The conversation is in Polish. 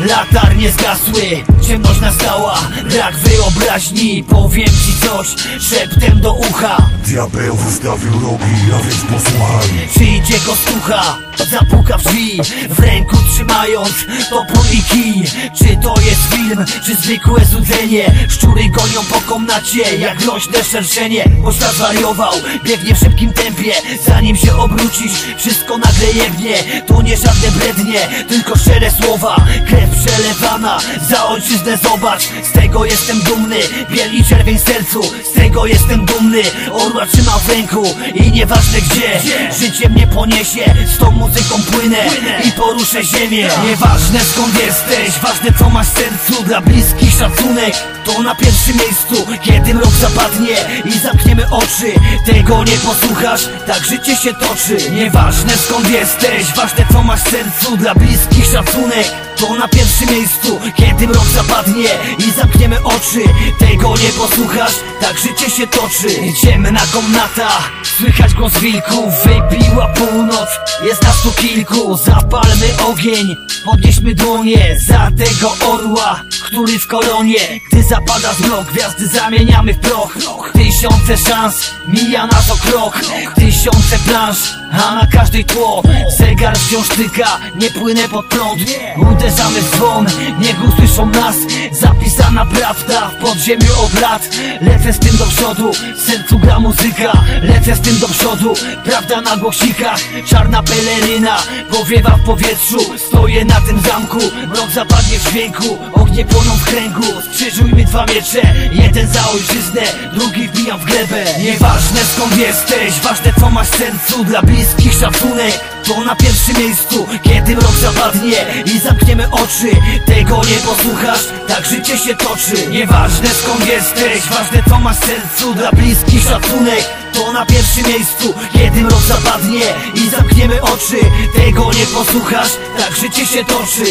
Latarnie zgasły, ciemność nastała. Brak wyobraźni, powiem ci coś Szeptem do ucha. Diabeł wystawił rogi, a więc posłuchaj. Przyjdzie kostucha, zapuka w drzwi W ręku trzymając topór i kij. Czy to jest film, czy zwykłe złudzenie? Szczury gonią po komnacie, jak groźne szerszenie. Bo świat zwariował, biegnie w szybkim tempie. Zanim się obrócisz, wszystko nagle jebnie. To nie żadne brednie, tylko szczere słowa. Krew przelewana, za ojczyznę zobacz. Z tego jestem dumny, biel i czerwień sercu. Z tego jestem dumny, orła trzymam w ręku I nieważne gdzie, życie mnie poniesie Z tą muzyką płynę i poruszę ziemię. Nieważne skąd jesteś, ważne co masz w sercu. Dla bliskich szacunek, to na pierwszym miejscu. Kiedy mrok zapadnie i zamkniemy oczy Tego nie posłuchasz, tak życie się toczy. Nieważne skąd jesteś, ważne co masz w sercu. Dla bliskich szacunek, to na pierwszym miejscu Kiedy mrok zapadnie i zamkniemy oczy Tego nie posłuchasz, tak życie się toczy. Ciemna komnata, słychać głos wilków Wybiła północ, jest nas tu kilku Zapalmy ogień, podnieśmy dłonie Za tego orła, który w koronie Gdy zapada zmrok, gwiazdy zamieniamy w proch. Tysiące szans, mija nas o krok. Tysiące plansz, a na każdej tło. Zegar wciąż tyka, nie płynę pod prąd. Uderzamy w dzwon, niech nas. Zapisana prawda w podziemiu od lat. Lecę z tym do przodu, w sercu gra muzyka. Lecę z tym do przodu, prawda na głośnikach. Czarna peleryna powiewa w powietrzu. Stoję na tym zamku, mrok zapadnie w dźwięku. Ognie płoną w kręgu, skrzyżujmy dwa miecze. Jeden za ojczyznę, drugi wbijam w glebę. Nieważne skąd jesteś, ważne co masz w sercu. Dla bliskich szacunek, to na pierwszym miejscu Kiedy mrok zapadnie i zamkniemy oczy Tego nie posłuchasz, tak życie się toczy. Nieważne skąd jesteś, ważne co masz w sercu Dla bliskich szacunek, to na pierwszym miejscu Kiedy mrok zapadnie i zamkniemy oczy Tego nie posłuchasz, tak życie się toczy